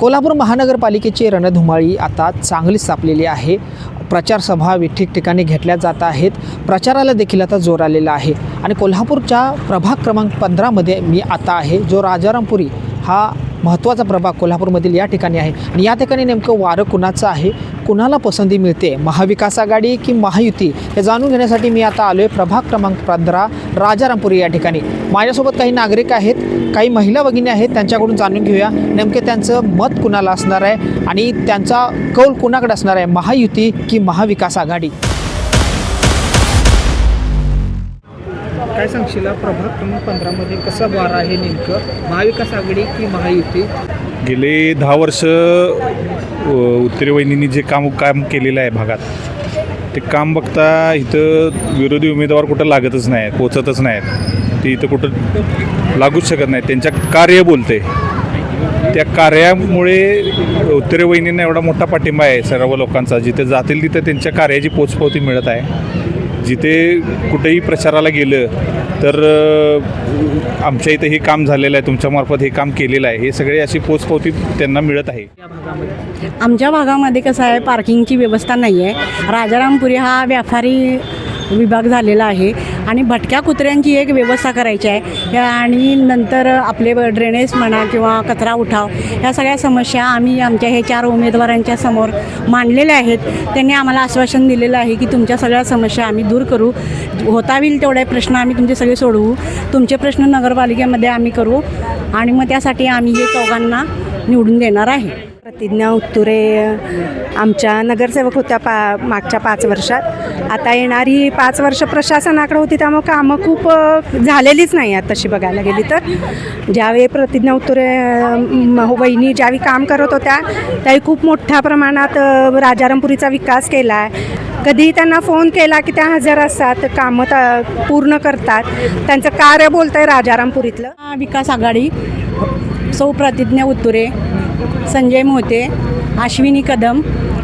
कोल्हापूर महानगरपालिकेची रणधुमाळी आता चांगलीच तापलेली आहे. प्रचारसभा ठिकठिकाणी घेतल्या जात आहेत. प्रचाराला देखील आता जोर आलेला आहे. आणि कोल्हापूरच्या प्रभाग क्रमांक पंधरामध्ये मी आता आहे जो राजारामपुरी हा महत्त्वाचा प्रभाग कोल्हापूरमधील या ठिकाणी आहे. आणि या ठिकाणी नेमकं वारं कुणाचं आहे? कुणाला पसंती मिळते? महाविकास आघाडी की महायुती? हे जाणून घेण्यासाठी मी आता आलो आहे प्रभाग क्रमांक पंधरा राजारामपुरी या ठिकाणी. माझ्यासोबत काही नागरिक आहेत. काही महिला भगिनी आहेत त्यांच्याकडून जाणून घेऊया. नेमके त्यांचं मत कुणाला असणार आहे आणि त्यांचा कौल कुणाकडे असणार आहे? महायुती की महाविकास आघाडी? काय सांगशील प्रभाग? क्रमांक पंधरामध्ये कसा वारा आहे नेमकं? महाविकास आघाडी की महायुती? गेले दहा वर्ष अ, उत्तरे वहिनींनी जे काम काम केलेलं आहे भागात ते काम बघता इथं विरोधी उमेदवार कुठं लागतच नाही पोचतच नाहीत. ते इथं कुठं लागूच शकत नाही. त्यांच्या कार्य बोलते. त्या कार्यामुळे उत्तरे वहिनींना एवढा मोठा पाठिंबा आहे सर्व लोकांचा. जिथे जातील तिथे त्यांच्या कार्याची पोचपावती मिळत आहे. जिथे कुठेही प्रचाराला गेलं तर आमच्या इथं हे काम झालेलं आहे. तुमच्यामार्फत हे काम केलेलं आहे. हे सगळे अशी पोचपावती त्यांना मिळत आहे. आमच्या भागामध्ये कसं आहे पार्किंगची व्यवस्था नाही आहे. राजारामपुरी हा व्यापारी विभाग झालेला आहे आणि भटक्या कुत्र्यांची एक व्यवस्था करायची आहे. आणि नंतर आपले ब- ड्रेनेज म्हणा किंवा कचरा उठाव ह्या सगळ्या समस्या आम्ही आमच्या हे चार उमेदवारांच्या समोर मांडलेल्या आहेत. त्यांनी आम्हाला आश्वासन दिलेलं आहे की तुमच्या सगळ्या समस्या आम्ही दूर करू. होता होईल तेवढे प्रश्न आम्ही तुमचे सगळे सोडवू. तुमचे प्रश्न नगरपालिकेमध्ये आम्ही करू आणि मग त्यासाठी आम्ही हे चौघांना निवडून देणार आहे. प्रतिज्ञा उत्तुरे आमच्या नगरसेवक होत्या पा मागच्या पाच वर्षात. आता येणारी पाच वर्ष प्रशासनाकडे होती त्यामुळे कामं खूप झालेलीच नाही आहेत तशी बघायला गेली तर. ज्यावेळी प्रतिज्ञा उत्तुरे म- वहिनी ज्यावेळी काम करत होत्या त्यावेळी खूप मोठ्या प्रमाणात राजारामपुरीचा विकास केला आहे कधीही त्यांना फोन केला की त्या हजर असतात कामं त- पूर्ण करतात. त्यांचं कार्य बोलतंय आहे राजारामपुरीतलं विकास आघाडी. सौ प्रतिज्ञा उत्तुरे. संजय मोहते अश्विनी कदम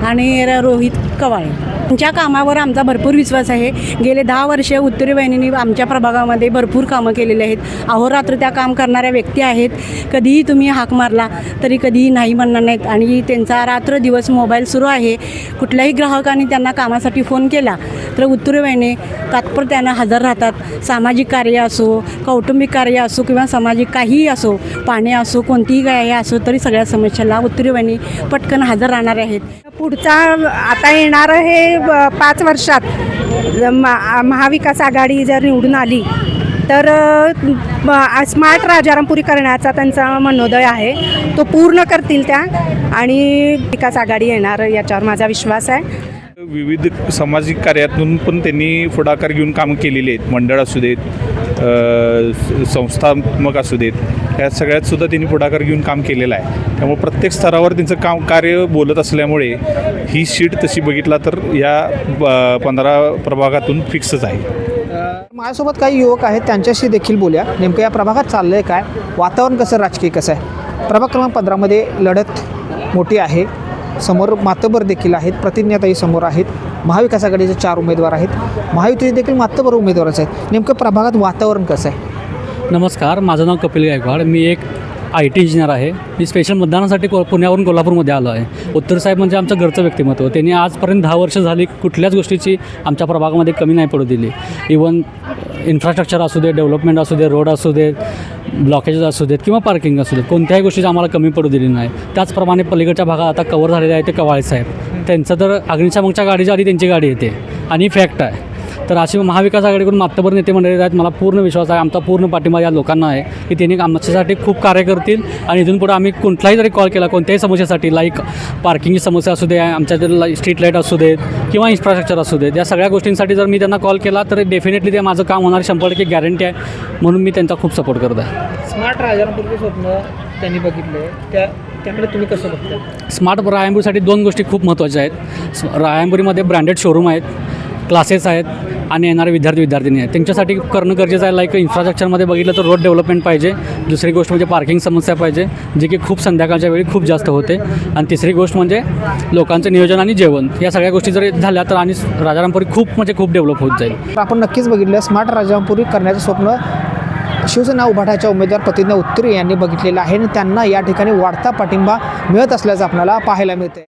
आणि रोहित कवाळे. आमच्या कामावर आमचा भरपूर विश्वास आहे. गेले दहा वर्षे उत्तरी बहिणींनी आमच्या प्रभागामध्ये भरपूर कामं केलेली आहेत. अहोरात्र त्या काम करणाऱ्या व्यक्ती आहेत. कधीही तुम्ही हाक मारला तरी कधीही नाही म्हणणार नाहीत. आणि त्यांचा रात्र दिवस मोबाईल सुरू आहे. कुठल्याही ग्राहकाने त्यांना कामासाठी फोन केला तर उत्तरी वाहिनी तात्पर्यानं हजर राहतात. सामाजिक कार्य असो कौटुंबिक कार्य असो किंवा सामाजिक काहीही असो पाणी असो कोणतीही काय असो तरी सगळ्या समस्याला उत्तरी वाहिनी पटकन हजर राहणार आहेत. पुढचा आता येणारं हे पाच वर्षात. महाविकास आघाडी जर निवडून आली तर स्मार्ट राजारामपुरी करण्याचा त्यांचा मनोदय आहे. तो पूर्ण करतील त्या आणि विकास आघाडी येणार याच्यावर माझा विश्वास आहे. विविध सामाजिक कार्यातून पण त्यांनी पुढाकार घेऊन कामं केलेली आहेत. मंडळ असू देत संस्थात्मक असू देत. या सगळ्यात सुद्धा त्यांनी पुढाकार घेऊन काम केलेलं आहे. त्यामुळे प्रत्येक स्तरावर त्यांचं काम कार्य बोलत असल्यामुळे ही शीट तशी बघितला तर या ब- पंधरा प्रभागातून फिक्सच आहे. माझ्यासोबत काही युवक आहेत त्यांच्याशी देखील बोलूया. नेमकं या प्रभागात चाललं आहे काय? वातावरण कसं राजकीय कसं आहे? प्रभाग क्रमांक पंधरामध्ये लढत मोठी आहे. समोर मातबर देखील आहेत प्रतिज्ञाताई समोर आहेत. महाविकास आघाडीचे चार उमेदवार आहेत. महायुतीचे देखील मातबर उमेदवारच आहेत. नेमकं प्रभागात वातावरण कसं आहे? नमस्कार माझं नाव कपिल गायकवाड. मी एक आय टी इंजिनियर आहे. मी स्पेशल मतदानासाठी को पुण्यावरून कोल्हापूरमध्ये आलो आहे. उत्तर साहेब म्हणजे आमचं घरचं व्यक्तिमत्व. त्यांनी आजपर्यंत दहा वर्ष झाली कुठल्याच गोष्टीची आमच्या प्रभागामध्ये कमी नाही पडू दिली. इवन इन्फ्रास्ट्रक्चर असू दे डेव्हलपमेंट असू दे रोड असू देत ब्लॉकेजेस असू देत किंवा पार्किंग असू देत कोणत्याही गोष्टीची आम्हाला कमी पडू दिली नाही. त्याचप्रमाणे पलीकडच्या भागात आता कवर झालेले आहे ते कवाळे साहेब. त्यांचं तर अग्निशामकच्या गाडीच्या आधी त्यांची गाडी येते. आणि फॅक्ट आहे. तर अशी महाविकास आघाडीकडून मातबर नेते मंडळी आहेत. मला पूर्ण विश्वास आहे. आमचा पूर्ण पाठिंबा या लोकांना आहे की त्यांनी आमच्यासाठी खूप कार्य करतील आणि इथून पुढे आम्ही कोणताही जरी कॉल केला कोणत्याही समस्येसाठी लाईक पार्किंगची समस्या असू दे आमच्या जर स्ट्रीट लाइट असू देत किंवा इन्फ्रास्ट्रक्चर असू देत या सगळ्या गोष्टींसाठी जर मी त्यांना कॉल केला तर डेफिनेटली ते माझं काम होणार शंभर टक्के गॅरंटी आहे. म्हणून मी त्यांचा खूप सपोर्ट करत आहे. स्मार्ट राजारामपूरचं स्वप्न त्यांनी बघितलं त्या त्याकडे तुम्ही कसं बघता स्मार्ट रायांबुरीसाठी दोन गोष्टी खूप महत्त्वाच्या आहेत. रायांबुरीमध्ये ब्रँडेड शोरूम आहेत क्लासेस आहेत आणि येणारे विद्यार्थी विद्यार्थिनी आहेत. त्यांच्यासाठी करणं गरजेचं आहे. लाईक इन्फ्रास्ट्रक्चरमध्ये बघितलं तर रोड डेव्हलपमेंट पाहिजे. दुसरी गोष्ट म्हणजे पार्किंग समस्या पाहिजे जी की खूप संध्याकाळच्या वेळी खूप जास्त होते. आणि तिसरी गोष्ट म्हणजे लोकांचं नियोजन आणि जेवण. या सगळ्या गोष्टी जर झाल्या तर आणि राजारामपुरी खूप म्हणजे खूप डेव्हलप होत जाईल. आपण नक्कीच बघितलं स्मार्ट राजारामपुरी करण्याचं स्वप्न शिवसेना उभाटाच्या उमेदवार प्रतिज्ञा उत्तरी यांनी बघितलेलं आहे. आणि त्यांना या ठिकाणी वाढता पाठिंबा मिळत असल्याचं आपल्याला पाहायला मिळते